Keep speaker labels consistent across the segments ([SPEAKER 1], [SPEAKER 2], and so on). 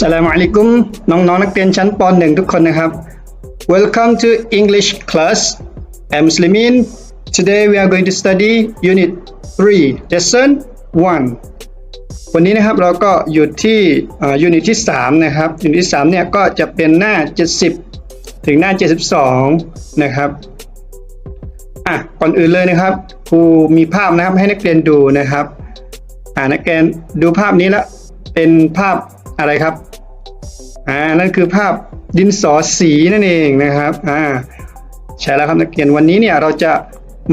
[SPEAKER 1] สลามอะลัยกุมน้องๆนักเรียนชั้นป .1 ทุกคนนะครับ Welcome to English class I'm Muslimin Today we are going to study Unit 3 Lesson 1 วันนี้นะครับเราก็อยู่ที่ยูนิตที่ 3 นะครับยูนิตที่3เนี่ยก็จะเป็นหน้า 70 ถึงหน้า 72 นะครับอะก่อนอื่นเลยนะครับครูมีภาพนะครับให้นักเรียนดูนะครับอ่านักเรียนดูภาพนี้แล้วเป็นภาพอะไรครับ อ่านั่นคือภาพดินสอสีนั่นเองนะครับอ่าใช่แล้วครับนักเรียนวันนี้เนี่ยเราจะ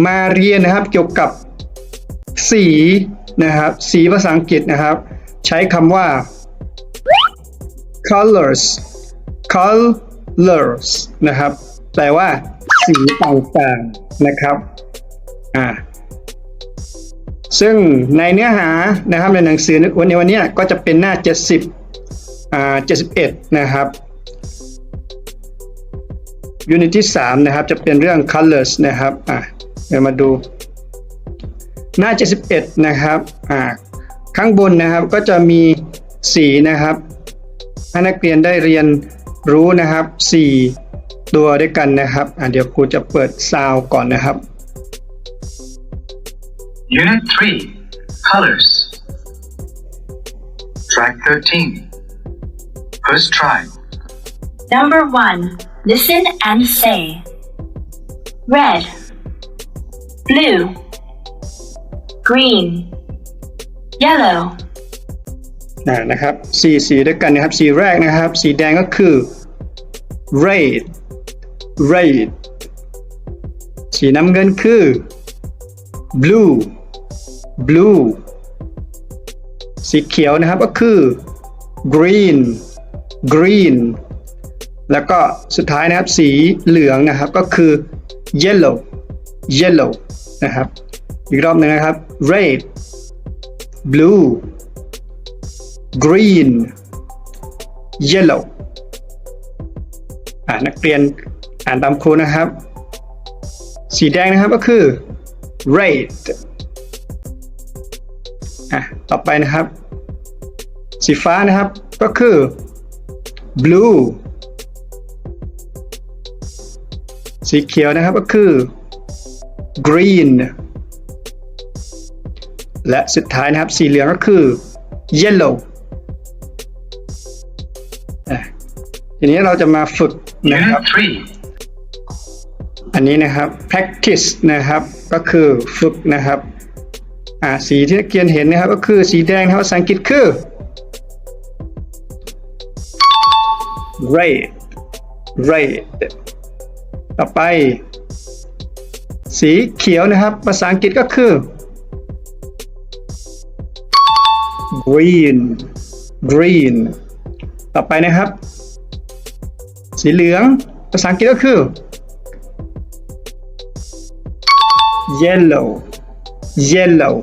[SPEAKER 1] มาเรียนนะครับเกี่ยวกับสีนะครับ สีภาษาอังกฤษนะครับ ใช้คำว่า colors colors นะครับ แปลว่าสีต่างๆนะครับอ่าซึ่งในเนื้อหานะครับในหนังสือวันในวันนี้ก็จะเป็นหน้า 70 อ่า71 นะครับ ยูนิตที่ 3 นะครับ จะเป็นเรื่อง colors นะครับ อะเดี๋ยวมาดู หน้า 71 นะครับ อ่า ข้างบนนะครับก็จะมีสีนะครับให้นักเรียนได้เรียนรู้นะครับ 4 ตัวด้วยกันนะครับ อะเดี๋ยวครูจะเปิดซาวก่อนนะครับ
[SPEAKER 2] Unit 3 Colors Track 13 First try
[SPEAKER 3] Number one, listen and say. Red, blue, green, yellow,
[SPEAKER 1] อ่านะครับสีสีด้วยกันนะครับ สีแรกนะครับ สีแดงก็คือ red red สีน้ำเงินคือ blue blue สีเขียวนะครับก็คือ green green แล้วก็สุดท้ายนะครับสีเหลืองนะครับก็คือ yellow yellow นะครับอีกรอบหนึ่งนะครับ red blue green yellow อ่านักเรียนอ่านตามครูนะครับ สีแดงนะครับก็คือ red อะต่อไปนะครับ สีฟ้านะครับก็คือ blue สีเขียวนะครับก็คือ green และสุดท้ายนะครับ สีเหลืองก็คือ yellow อะทีนี้เราจะมาฝึกนะครับ
[SPEAKER 2] Unit
[SPEAKER 1] อันนี้นะครับ practice นะครับ ก็คือฝึกนะครับ อ่า สีที่นักเรียนเห็นนะครับ ก็คือสีแดงนะครับภาษาอังกฤษคือ red red ต่อไป สีเขียวนะครับ ภาษาอังกฤษก็คือ green green ต่อไปนะครับ สีเหลือง ภาษาอังกฤษก็คือ yellow yellow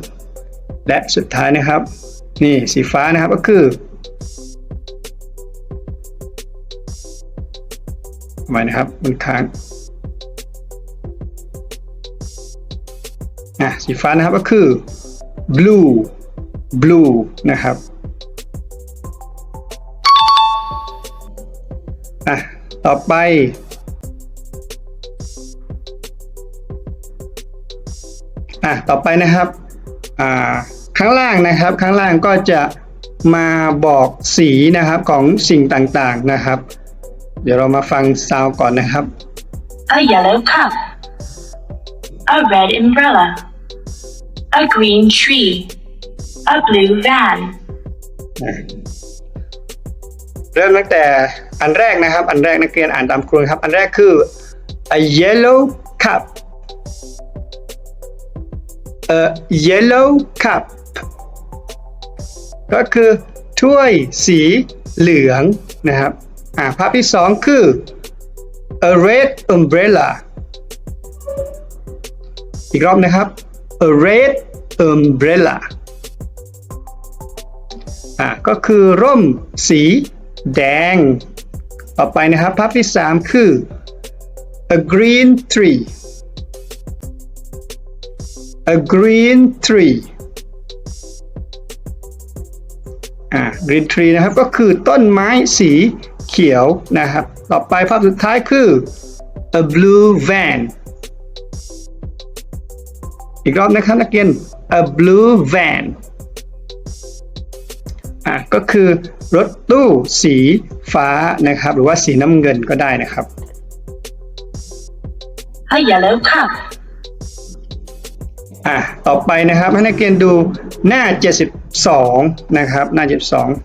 [SPEAKER 1] และสุดท้ายนะครับ นี่สีฟ้านะครับก็คือ ทำไมนะครับ มันค้างอะสีฟ้านะครับก็คือ blue blue นะครับอะต่อไป อะต่อไปนะครับ อ่า ข้างล่างนะครับ ข้างล่างก็จะมาบอกสีนะครับของสิ่งต่างๆนะครับ เดี๋ยวเรามาฟังซาวก่อนนะครับ
[SPEAKER 3] a yellow cup, a red umbrella, a green tree, a blue van,
[SPEAKER 1] เริ่มตั้งแต่อันแรกนะครับ อันแรกนักเรียนอ่านตามครูนะครับ อันแรกคือ a yellow cup a yellow cup ก็คือถ้วยสีเหลืองนะครับ อ่าภาพที่สองคือ a red umbrella อีกรอบนะครับ a red umbrella อ่าก็คือร่มสีแดง ต่อไปนะครับ ภาพที่3คือ a green tree a green tree อ่า green tree นะครับ ก็คือต้นไม้สีเขียวนะครับ ต่อไปภาพสุดท้ายคือ a blue van อีกรอบนะครับนักเรียน a blue van อะก็คือรถตู้สีฟ้านะครับ หรือว่าสีน้ำเงินก็ได้นะครับ
[SPEAKER 3] A yellow cup.
[SPEAKER 1] อะต่อไปนะครับให้นักเรียนดูหน้า 72 นะครับหน้า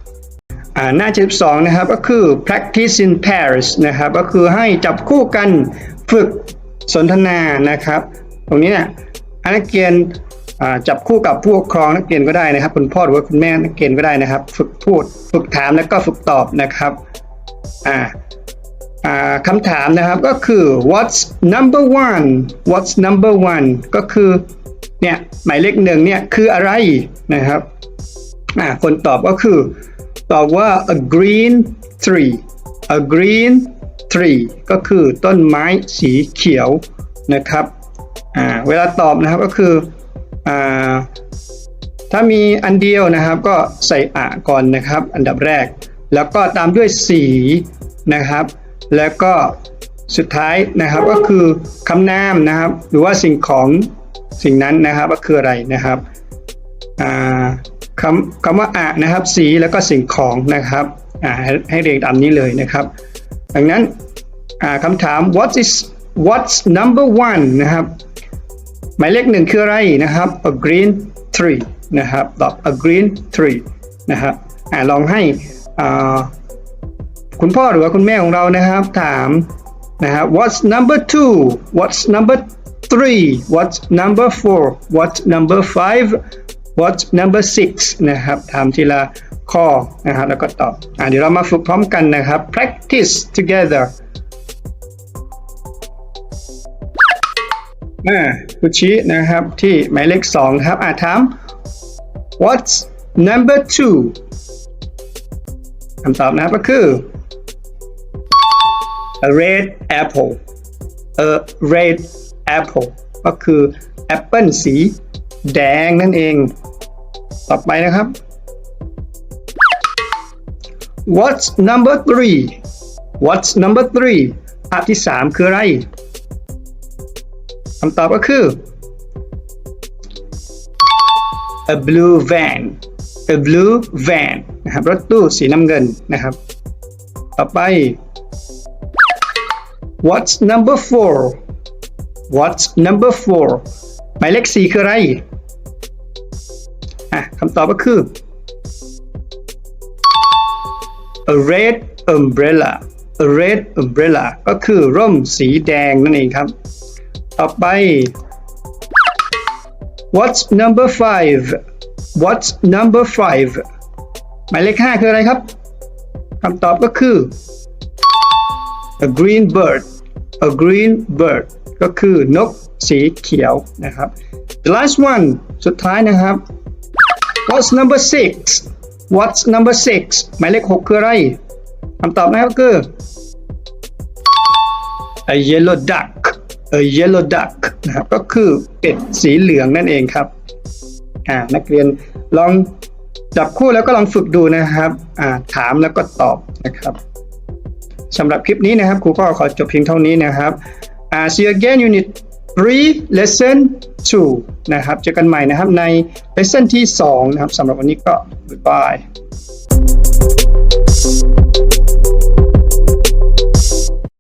[SPEAKER 1] 72อ่าหน้า 72 นะครับก็คือ practice in pairs นะครับก็คือให้จับคู่กันฝึกสนทนานะครับ ตรงนี้เนี่ยให้นักเรียนอ่าจับคู่กับผู้ปกครองนักเรียนก็ได้นะครับ คุณพ่อหรือว่าคุณแม่นักเรียนก็ได้นะครับ ฝึกพูด ฝึกถามแล้วก็ฝึกตอบนะครับอ่าอ่าคำถามนะครับก็คือ what's number one what's number one ก็คือ เนี่ยหมายเลขหนึ่งเนี่ยคืออะไรนะครับอ่าคนตอบก็คือ ตอบว่า a green tree a green tree ก็คือต้นไม้สีเขียวนะครับอ่าเวลาตอบนะครับก็คืออ่าถ้ามีอันเดียวนะครับก็ใส่อะก่อนนะครับ อันดับแรก แล้วก็ตามด้วยสีนะครับ แล้วก็สุดท้ายนะครับก็คือคำนามนะครับ หรือว่าสิ่งของ สิ่งนั้นนะครับก็คืออะไรนะครับคำคำว่าอะนะครับ สีแล้วก็สิ่งของนะครับให้เรียงตามนี้เลยนะครับ ดังนั้นอ่าคำถาม what is what's number one นะครับ หมายเลขหนึ่งคืออะไรนะครับ a green tree นะครับตอบ a green tree นะครับอลองให้คุณพ่อหรือว่าคุณแม่ของเรานะครับ ถามนะครับ what's number two what's number three what's number four what's number five what's number six นะครับถามทีละข้อนะครับแล้วก็ตอบอ่าเดี๋ยวเรามาฝึกพร้อมกันนะครับ practice together อ่าคุณชี้นะครับที่หมายเลขสองครับอ่าถาม what's number two คำตอบนะครับก็คือ a red apple a red apple ก็คือแอปเปิลสีแดงนั่นเอง ต่อไปนะครับ what's number three what's number three ภาพที่สามคืออะไรคำตอบก็คือ a blue van a blue van นะครับรถตู้สีน้ำเงินนะครับ ต่อไป what's number four what's number four หมายเลขสี่คืออะไรอะคำตอบก็คือ a red umbrella a red umbrella ก็คือร่มสีแดงนั่นเองครับ ต่อไป What's number five What's number five หมายเลขห้าคืออะไรครับคำตอบก็คือ a green bird a green bird ก็คือนกสีเขียวนะครับ the last one สุดท้ายนะครับ What's number six What's number six หมายเลขหกคืออะไรคำตอบนะครับก็คือ a yellow duck a yellow duck นะครับก็คือเป็ดสีเหลืองนั่นเองครับอ่านักเรียนลองจับคู่แล้วก็ลองฝึกดูนะครับอ่าถามแล้วก็ตอบนะครับสำหรับคลิปนี้นะครับครูก็ขอจบเพียงเท่านี้นะครับ uh, see you again unit 3 lesson 2 นะครับ เจอกันใหม่นะครับใน lesson ที่ 2 นะครับสำหรับวันนี้ก็ goodbye